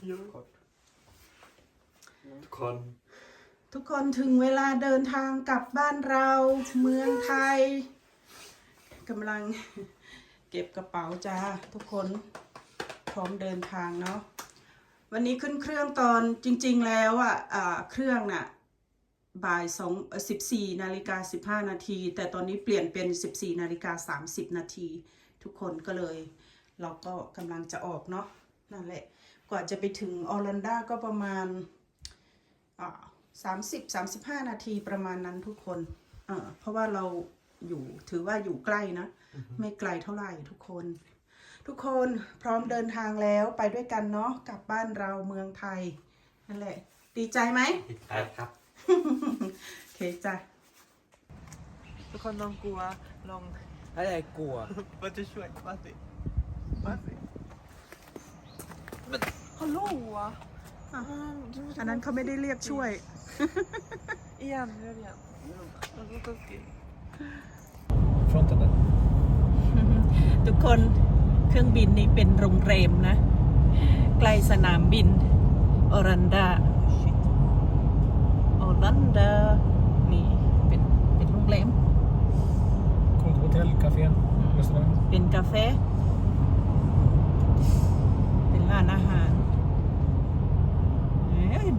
Kort. ทุกคน ทุกคนถึงเวลาเดินทางกลับบ้านเราเมืองไทยกำลังเก็บกระเป๋าจ้าทุกคนพร้อมเดินทางเนาะวันนี้ขึ้นเครื่องตอนจริง ๆ แล้วอะอ่าเครื่องน่ะบ่ายสองสิบสี่นาฬิกาสิบห้านาที แต่ตอนนี้เปลี่ยนเป็นสิบสี่นาฬิกาสามสิบนาที ทุกคนก็เลย เราก็กำลังจะออกเนาะนั่นแหละ กว่าจะไปถึงออร์แลนดาก็ประมาณสามสิบสามสิบห้านาทีประมาณนั้นทุกคนเอ่อเพราะว่าเราอยู่ถือว่าอยู่ใกล้นะ ไม่ไกลเท่าไหร่ทุกคน ทุกคนพร้อมเดินทางแล้วไปด้วยกันเนาะกลับบ้านเราเมืองไทยนั่นแหละ ดีใจไหมใช่ครับโอเคจ้ะทุกคนลองกลัวลองอะไรกลัวมันจะช่วยมาสิมาสิ มันฮัลโหลวะอะอันนั้นเขาไม่ได้เรียกช่วยเอียนเรียนมันก็ต้องกิน Fronten där. ทุกคนเครื่องบินนี้เป็นโรงแรมนะ ใกล้สนามบินออรันดาออรันดานี่เป็นเป็นโรงแรม Coolt hotell, café, restaurang. เป็นกาแฟ เป็นร้านอาหารเอ๊ะ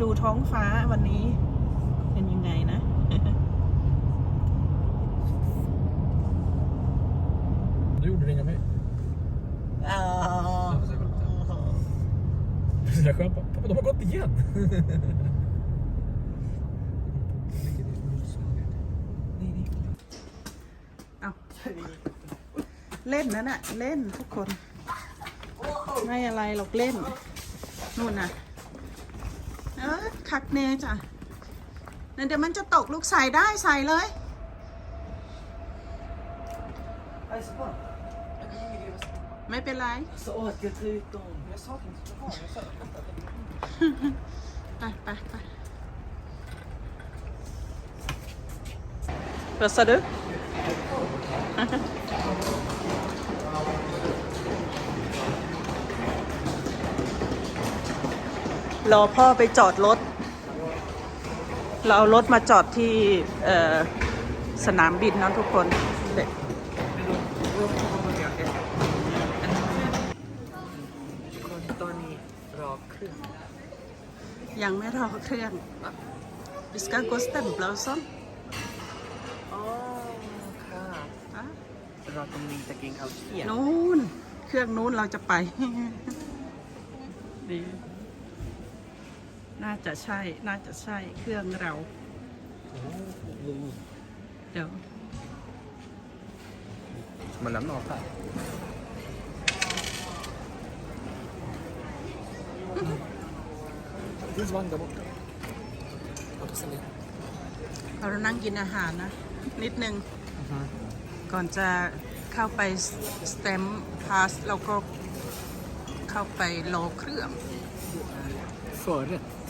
ดูท้องฟ้าวันนี้ เป็นยังไงนะ Du gjorde ringa mig. อ๋อ Så jag skönt. Pappa, de har gått igen. เอาเล่นนั่นน่ะ เล่นทุกคน ไม่อะไรหรอกเล่น นู่นน่ะเออ คักเนจ้ะนั่นเดี๋ยวมันจะตกลูกใส่ได้ใส่เลยไม่เป็นไร Så åt jag till dem. Jag saknar inte barn. Jag saknar ไปไปไป Vad sa du? รอพ่อไปจอดรถ เราเอารถมาจอดที่เอ่อสนามบินนะทุกคนเด็กคนตอนนี้รอเครื่อง ยังไม่รอเครื่อง Vi ska gå och stämpla och sånt. อ๋อค่ะอะรอตรงนี้จะกินข้าวเที่ยงนู้น เครื่องนู้นเราจะไปดี น่าจะใช่ น่าจะใช่เครื่องเรา เดี๋ยว Man lämnar av här. Det finns vagn där borta. Jag tar ställa in. เรานั่งกินอาหารนะ นิดนึง ก่อนจะเข้าไปสเต็มพาสเราก็เข้าไปรอเครื่อง Förrätt till den stora middagen på flyget. กินไปเดี๋ย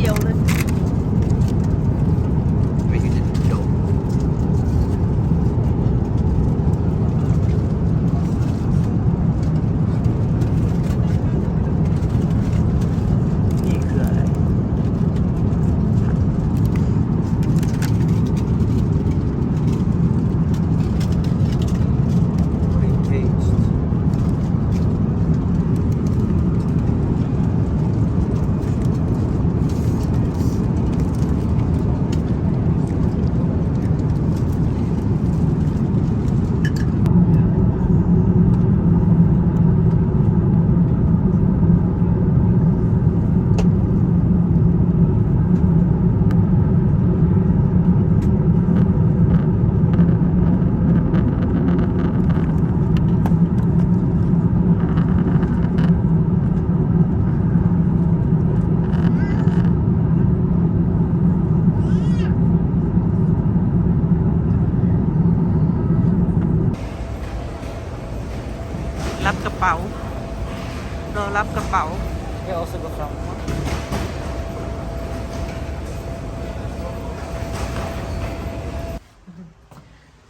มือนไข่เจียวเลย ไม่ใช่จะจบ นี่คืออะไร Pre-taste รับกระเป๋า รอรับกระเป๋า Jag har också gått fram.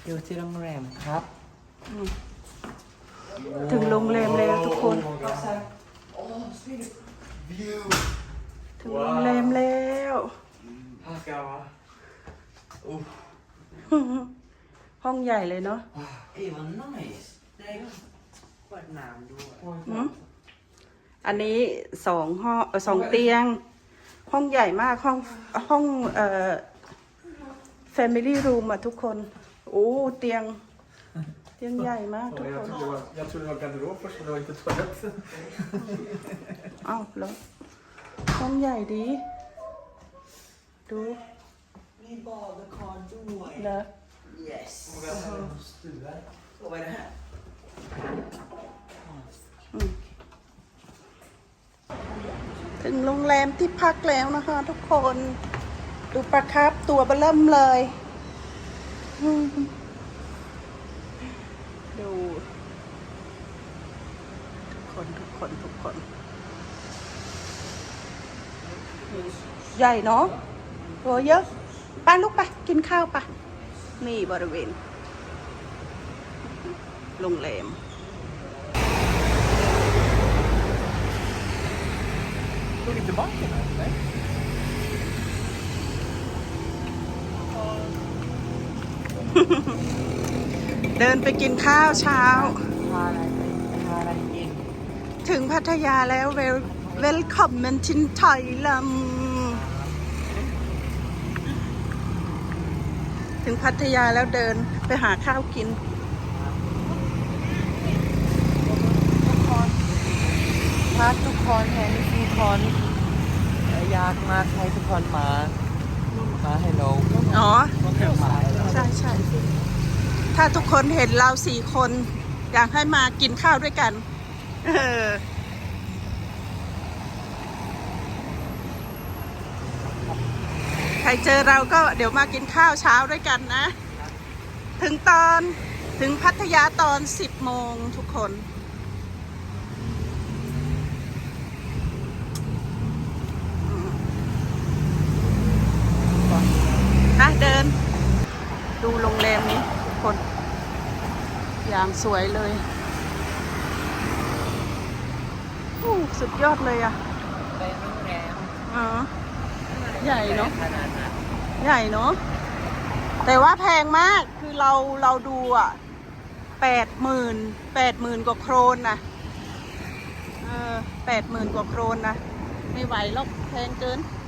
อยู่ที่โรงแรมครับถึงโรงแรมแล้วทุกคนถึงโรงแรมแล้วห้องใหญ่เลยเนาะ Ey, vad nice. Det är quite nice. หืมอันนี้สองห้องเอ่อสองเตียง ห้องใหญ่มากห้องห้องเอ่อ family room อะทุกคนโอ้เตียง เตียงใหญ่มากทุกคน Jag trodde det var garderob först, men det var inte toalett. เอ้าแล้วห้องใหญ่ดี ดู Ni badkar ด้วย นะ Yes. Stue. Och vad är det här? ถึงโรงแรมที่พักแล้วนะคะทุกคน ดูปลาครับตัวเบลิ่มเลย ดู ทุกคนทุกคนทุกคน ใหญ่เนาะตัวเยอะไป้าลูกไป กินข้าวไปนี่บริเวณโรงแรม Tog inte banken här? Nej. เดินไปกินข้าวเช้า พาอะไรไปพาอะไรกินถึงพัทยาแล้วเวลเวลคอมเมนทินไทยลำถึงพัทยาแล้วเดินไปหาข้าวกิน ถ้าทุก คนเห็นทุกคนอยากมาใครทุกคนมามาให้เราอ๋อมาใช่ใช่ถ้าทุกคนเห็นเราสี่คน อยากให้มากินข้าวด้วยกัน เออใครเจอเราก็เดี๋ยวมากินข้าวเช้าด้วยกันนะ ถึงตอนถึงพัทยาตอนสิบโมงทุกคน เดิน ดูโรงแรมนี้ทุกคนอย่างสวยเลยอู้สุดยอดเลยอะไปโรงแรมอ๋อใหญ่เนาะขนาดนั้นใหญ่เนาะแต่ว่าแพงมากคือเราเราดูอะแปดหมื่นแปดหมื่นกว่าโครนนะเออแปดหมื่นกว่าโครนนะไม่ไหวหรอกแพงเกินใ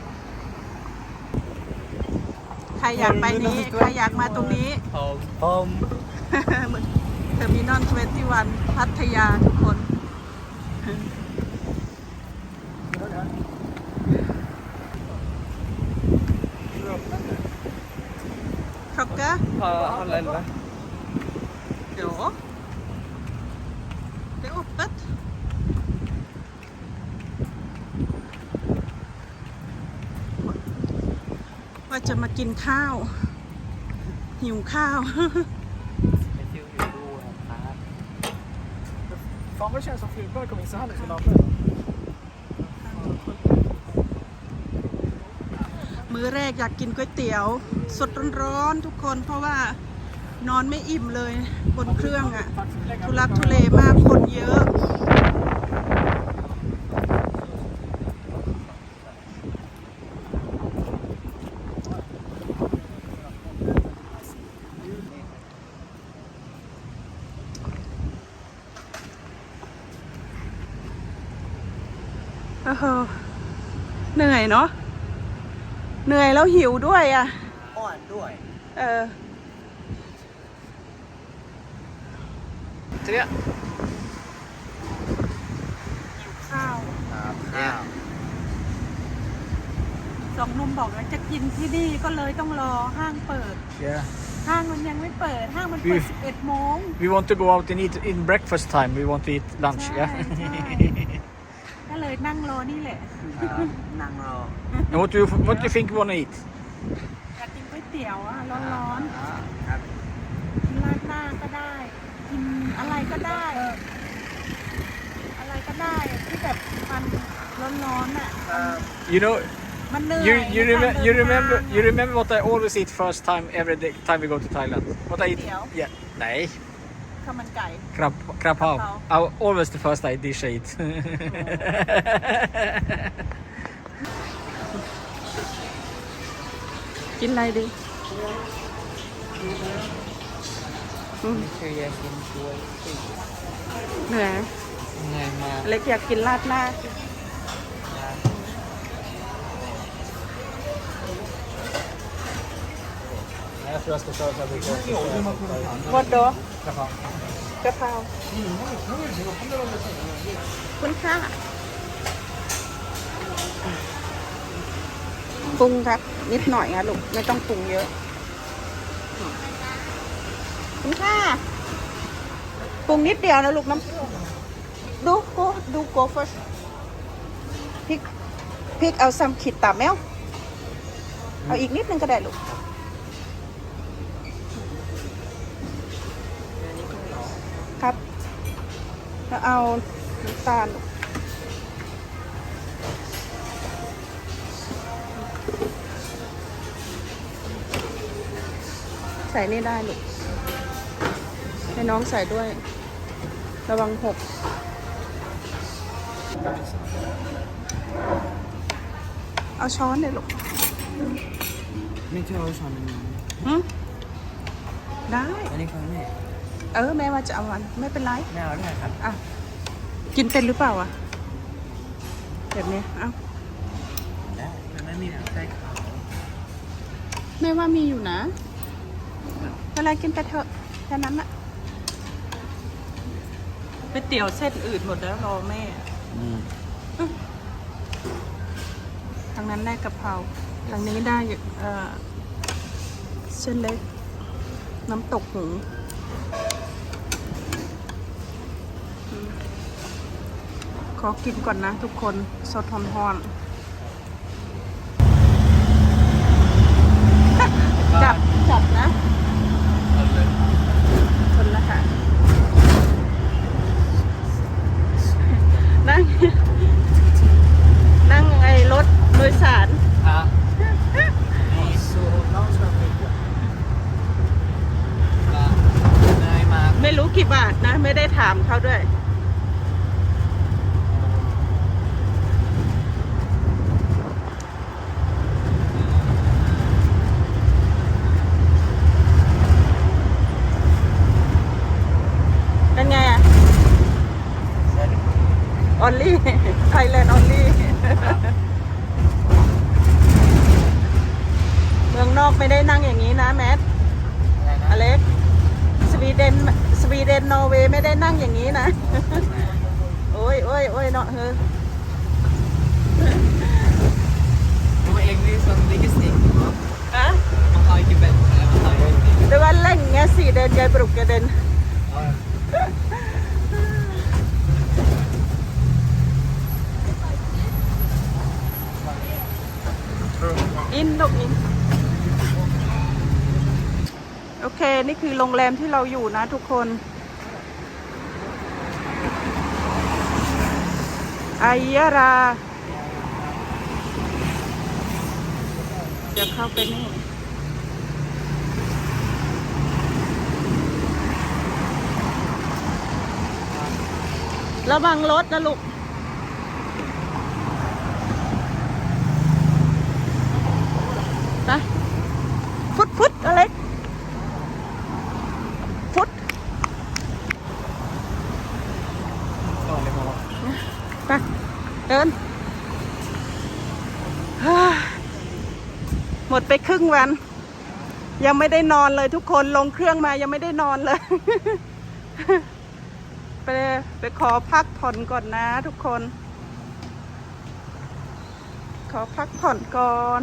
ครอยากไปนี้ ใครอยากมาตรงนี้ ผมผมเทอร์มินอล21 พัทยาทุกคน Klocka? har han elva. Ja. Det är öppet. ว่า จะมากินข้าว หิวข้าวไปเที่ยวอยู่ดูครับ Fan vad det känns som flygplan kom in så här lite lampan. มื้อแรกอยากกินก๋วยเตี๋ยว สดร้อนๆทุกคนเพราะว่านอนไม่อิ่มเลยบนเครื่องอะทุลักทุเลมากคนเยอะ โอ้โหเหนื่อยเนาะเหนื่อยแล้วหิวด้วยอะอ่อนด้วย เออ Tre. หิวข้าวครับข้าวสองหนุ่มบอกว่าจะกินที่นี่ก็เลยต้องรอห้างเปิด Yeah. ห้างมันยังไม่เปิดห้างมันเปิดอืม11โมง We want to go out and eat in breakfast time. We want to eat lunch. ใช่ Yeah. ใช่ ก็เลยนั่งรอนี่แหละครับนั่งรอ and what do you what do you think we want to eat? อยากกินก๋วยเตี๋ยวอะร้อนอ่าครับๆกินราดหน้าก็ได้ กินอะไรก็ได้ อะไรก็ได้ที่แบบมันร้อนๆอะ You know, มันเหนื่อย you you, ในการ remem- you เดินทาง remember you remember what I always eat first time every day time we go to Thailand. What I eat? Tiểu. Yeah. Nej. ข้าวมันไก่ Krab krab Krabpao. I always the first I dish I eat. กินอะไรดีอืมไม่เคยอยากกินกล้วยสิเหนื่อยเหนื่อยมากเล็กอยากกินราดหน้า Jag tror jag ska köra så här mycket. วดดอก Krabba. กะเพราคุณค่าปรุงครับ นิดหน่อยนะลูกไม่ต้องปรุงเยอะ คุณค่าปรุงนิดเดียวนะลูกน้ำดูโกดูโก first พริกพริกเอาซัมขิดตามแมวเอาอีกนิดนึงก็ได้ลูก แล้วเอาน้ำตาลลูกใส่นี่ได้ลูกให้น้องใส่ด้วย ระวังหกเอาช้อนเลยลูกไม่เที่ยวช้อนอันนี้หึได้ อันนี้ครับแม่ เออแม่ว่าจะเอาวันไม่เป็นไรแม่เอาได้ครับอะ กินเป็นหรือเปล่าอะแบบนี้เอ้าได้มันไม่มีน้ำใส่ขาวแม่ว่ามีอยู่นะอะไรกินไปเถอะแค่นั้นอะไปเตี๋ยวเส้นอื่นหมดแล้วรอแม่ อืมทางนั้นได้กะเพรา ทางนี้ได้เอ่อเส้นเล็ก น้ำตกหมู ขอกินก่อนนะทุกคนสดฮอนๆจับจับนะ เอาเลย คนละค่ะ นั่ง นั่งไอ้รถโดยสาร ฮะนี่สูตรน้องชอบกินก็เหนื่อยมาก ไม่รู้กี่บาทนะ ไม่ได้ถามเขาด้วย เป็นไงอะ ออลลี่ไทยแลนด์ออลลี่เมืองนอกไม่ได้นั่งอย่างนี้นะแมทอเล็กสวีเดนสวีเดนนอร์เวย์ไม่ได้นั่งอย่างนี้นะ โอ้ยโอ้ยโอ้ยเนาะเฮ้ยตัวเองนี่สนดีกิสติกอะมาคอยกินแบบอะไรมาคอยกิน Det var länge siden jag brukade den. อินลูกอิน โอเค นี่คือโรงแรมที่เราอยู่นะทุกคน อายาราจะเข้าไปนี่ระวังรถนะลูก นะฟุตฟุตอเล็กฟุต ไปเดินฮ่าหมดไปค รึ่งวัน ยังไม่ได้นอนเลยทุกคนลงเครื่องมายังไม่ได้นอนเลย ไปไปขอพักผ่อนก่อนนะทุกคน ขอพักผ่อนก่อน